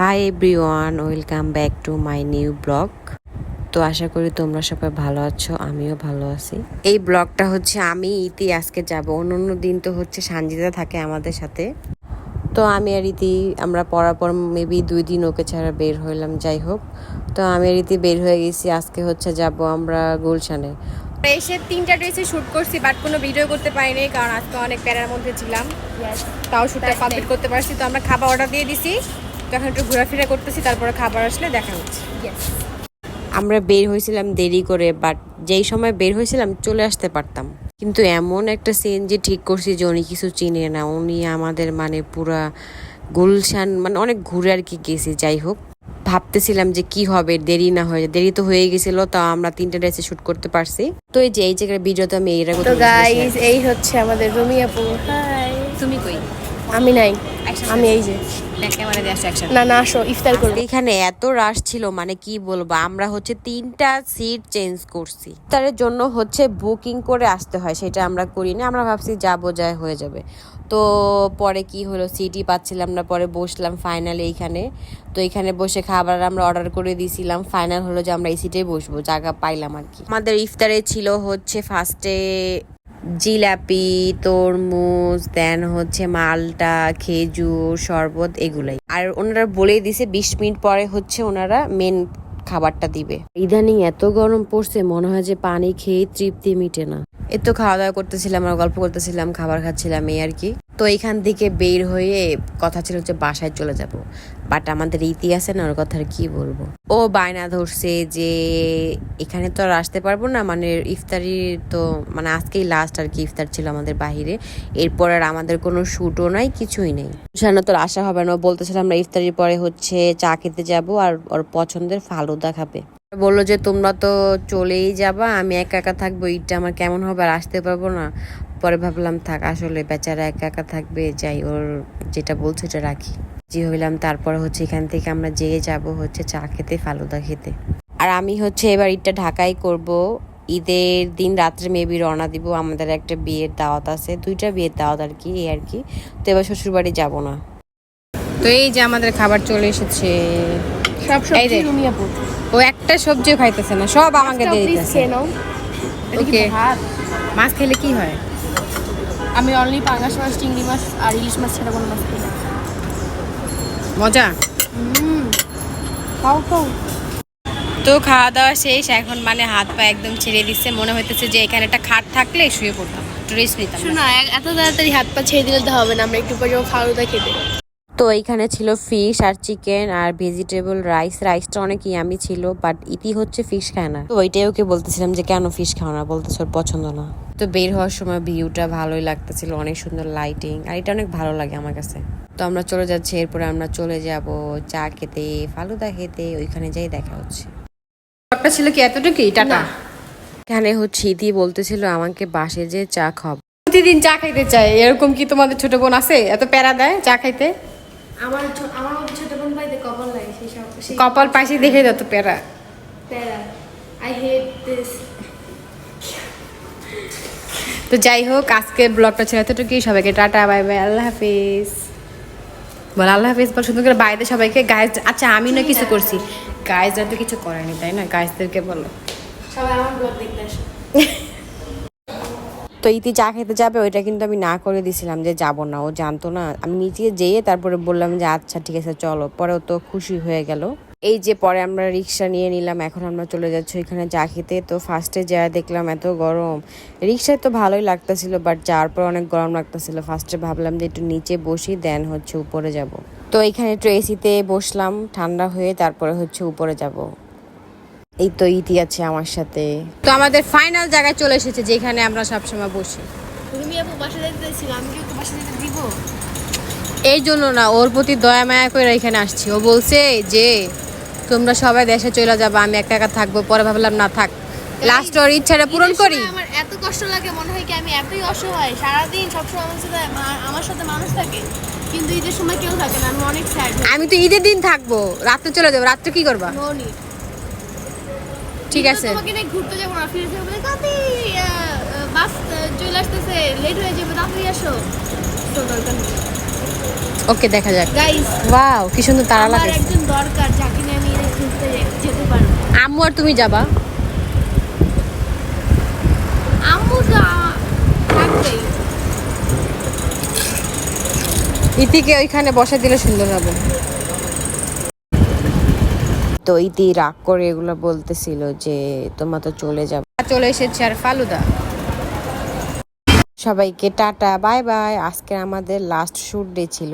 Hi everyone welcome back to my new blog তো আশা করি তোমরা সবাই ভালো আছো আমিও ভালো আছি। এই ব্লগটা হচ্ছে আমি ইতি আজকে যাব। অন্য অন্য দিন তো হচ্ছে সানজিদা থাকে আমাদের সাথে। তো আমি আর ইতি আমরা পড়ার পর মেবি দুই দিন ওকে ছাড়া বের হইলাম যাই হোক। তো আমি আর ইতি বের হয়ে গেছি আজকে হচ্ছে যাব আমরা গুলশানে। এসে তিনটা ড্রেসে শুট করছি বাট কোনো ভিডিও করতে পারিনি কারণ আজকে অনেক প্যারার মধ্যে ছিলাম। তাও শুটটা কমপ্লিট করতে পারছি তো আমরা খাবার অর্ডার দিয়ে দিছি। তো এখন একটু ঘোরাফেরা করতেছি তারপরে খাবার আসলে দেখা হচ্ছে। আমরা বের হয়েছিলাম দেরি করে বাট যেই সময় বের হয়েছিলাম চলে আসতে পারতাম। কিন্তু এমন একটা সিন যে ঠিক করছি যে উনি কিছু চিনে না। উনি আমাদের মানে পুরা গুলশান মানে অনেক ঘুরে আর কি গেছি যাই হোক। ভাবতেছিলাম যে কি হবে দেরি না হয়ে দেরি তো হয়ে গেছিল তা আমরা তিনটা ড্রেসে শুট করতে পারছি। তো এই যে এই জায়গায় ভিডিওতে আমি এইরা তো গাইস এই হচ্ছে আমাদের রুমিয়াপুর। হাই তুমি কই? আমি নাই। আমি এই যে। না না আসো ইফতার করব। এখানে এত রাশ ছিল মানে কি বলব আমরা হচ্ছে তিনটা সিট চেঞ্জ করছি। তার জন্য হচ্ছে বুকিং করে আসতে হয় সেটা আমরা করি না আমরা ভাবছি যাব যায় হয়ে যাবে। তো পরে কি হলো সিটই পাচ্ছিলাম না পরে বসলাম ফাইনালি এইখানে তো এখানে বসে খাবার আমরা অর্ডার করে দিয়েছিলাম ফাইনাল হলো যে আমরা এই সিটেই বসবো জায়গা পাইলাম আর কি। আমাদের ইফতারে ছিল হচ্ছে ফার্স্টে জিলাপি তরমুজ দেন হচ্ছে মালটা খেজুর শরবত এগুলাই। আর ওনারা বলেই দিছে বিশ মিনিট পরে হচ্ছে ওনারা মেন খাবারটা দিবে। ইদানিং এত গরম পড়ছে মনে হয় যে পানি খেয়ে তৃপ্তি মিটে না। এত খাওয়া দাওয়া করতেছিলাম আর গল্প করতেছিলাম খাবার খাচ্ছিলাম এই আর কি। তো এখান থেকে বের হয়ে কথা ছিল যে বাসায় চলে যাব। বাট আমাদের ইতি আছে না ওর কথা আর কি বলব? ও বায়না ধরছে যে এখানে তো আর আসতে পারব না মানে ইফতারি তো মানে আজকেই লাস্ট আর কি ইফতার ছিল আমাদের বাহিরে। এরপর আর আমাদের কোনো শ্যুটও নাই, কিছুই নেই। সেখানে তোর আশা হবে না বলতেছিলাম আমরা ইফতারির পরে হচ্ছে চা খেতে যাব আর ওর পছন্দের ফালুদা খাবে। বলল যে তোমরা তো চলেই যাবা, আমি একা একা থাকব ইটটা আমার কেমন হবে আর আসতে পারব না। পরে ভাবলাম থাক আসলে বেচারা একা একা থাকবে যাই ওর যেটা বলছে ওটা রাখি। জি হইলাম তারপর হচ্ছে এখান থেকে আমরা যেয়ে যাব হচ্ছে চা খেতে ফালুদা খেতে। আর আমি হচ্ছে এবার ঈদটা ঢাকাই করব। ঈদের দিন রাত্রে মেবি রওনা দিব আমাদের একটা বিয়ের দাওয়াত আছে দুইটা বিয়ের দাওয়াত আর কি এই আর কি। তো এবার শ্বশুরবাড়ি যাব না। তো এই যে আমাদের খাবার চলে এসেছে। সব সবজি ও একটা সবজিও খাইতেছে না সব আমাকে দিয়ে দিতেছে। খেয়ে নাও। এটা কি Okay. ভাত? মাছ খেলে কি হয়? আমি অনলি পাঙ্গাস মাছ চিংড়ি মাছ আর ইলিশ মাছ ছাড়া কোনো মাছ খাই না। মজা? খাও খাও। তো খাওয়া দাওয়া শেষ এখন মানে হাত পা একদম ছেড়ে দিচ্ছে মনে হইতেছে যে এখানে একটা খাট থাকলে শুয়ে পড়তাম একটু রেস্ট নিতাম। শোনো এত তাড়াতাড়ি হাত পা ছেড়ে দিলে তো হবে না আমরা একটু পরে যাব ফালুদা খেতে। তো এইখানে ছিল ফিশ আর চিকেন আর ভেজিটেবল রাইস রাইসটা অনেক ইয়ামি ছিল বাট ইতি হচ্ছে ফিশ খায় না। তো ওইটাই ওকে বলতেছিলাম যে কেন ফিশ খাও না? বলতেছে ওর পছন্দ না। তো বের হওয়ার সময় ভিউটা ভালোই লাগতেছিল অনেক সুন্দর লাইটিং আর এটা অনেক ভালো লাগে আমার কাছে। তো আমরা চলে যাচ্ছি এরপরে আমরা চলে যাব চা খেতে ফালুদা খেতে ওইখানে যাই দেখা হচ্ছে। ছিল কি এতটুকুই? টাটা? এখানে হচ্ছে ইতি বলতেছিল আমাকে বাসে যে চা খাব প্রতিদিন চা খাইতে চাই এরকম কি তোমাদের ছোট বোন আছে? এত প্যারা দেয় চা খাইতে? আমার আমার ছোট বোন ভাইতে কপাল লাগে সেই সব কপাল পাইছি দেখে যত প্যারা। প্যারা। আই হেট দিস তো যাই হোক আজকের ব্লগটা ছিল এতটুকুই। সবাইকে টাটা বাই বাই আল্লাহ হাফিজ। বল আল্লাহ হাফিজ বল সুন্দর করে বাইরে সবাইকে। গাইজ আচ্ছা আমি না কিছু করছি। গাইজরা তো কিছু করেনি তাই না? গাইজদেরকে বলো। সবাই আমার ব্লগ দেখতে আসো। তো ইতি চা খেতে যাবে ওইটা কিন্তু আমি না করে দিছিলাম যে যাব না। ও জানতো না। আমি নিজে যেয়ে তারপরে বললাম যে আচ্ছা ঠিক আছে চলো। পরে ও তো খুশি হয়ে গেল। এই যে পরে আমরা রিক্সা নিয়ে নিলাম এখন আমরা চলে যাচ্ছি ওইখানে চা খেতে। তো ফার্স্টে যা দেখলাম এত গরম। রিক্সায় তো ভালোই লাগতেছিল বাট যাওয়ার পর অনেক গরম লাগতেছিল। ফার্স্টে ভাবলাম যে একটু নিচে বসি দেন হচ্ছে উপরে যাব। তো এখানে একটু এসিতে বসলাম ঠান্ডা হয়ে তারপরে হচ্ছে উপরে যাব। এই তো ইতি আছে আমার সাথে। তো আমাদের ফাইনাল জায়গায় চলে এসেছে যেখানে আমরা সবসময় বসি। রুমিয়াপু বাসা যেতে আমি কি বাসা যেতে দিব? এই জন্য না ওর প্রতি দয়া মায়া করে এখানে আসছি। ও বলছে যে তোমরা সবাই দেশে চলে যাবে আমি একা একা থাকব পরে ভাবলাম না থাক। লাস্ট ওর ইচ্ছাটা পূরণ করি। আমার এত কষ্ট লাগে মনে হয় কি আমি এতই অসহায়। সারাদিন সবসময় আমার সাথে আমার সাথে মানুষ থাকে কিন্তু ঈদের সময় কেউ থাকে না আমি অনেক স্যাড আমি তো ঈদের দিন থাকব রাত্রে চলে যাব রাত্রে কি করবা? নো নিড ঠিক আছে। তোমাকে নিয়ে ঘুরতে যাব না ফিরে কাতি বাস চলে আসতেছে লেট হয়ে যাবে তাড়াতাড়ি আসো। তো দরকার নেই। ওকে দেখা যাক। গাইস ওয়াও কি সুন্দর তারা লাগে। একজন দরকার যাকে নিয়ে ঘুরতে যেতে পারব। আম্মু আর তুমি যাবা? আম্মু তো থাকবেই। ইতিকে ওইখানে বসা দিলে সুন্দর হবে। তো ইতি রাগ করে এগুলো বলতেছিল যে তোমার তো চলে যাবে। চলে এসেছে আর ফালুদা। সবাইকে টাটা বাই বাই। আজকে আমাদের লাস্ট শুট ডে ছিল।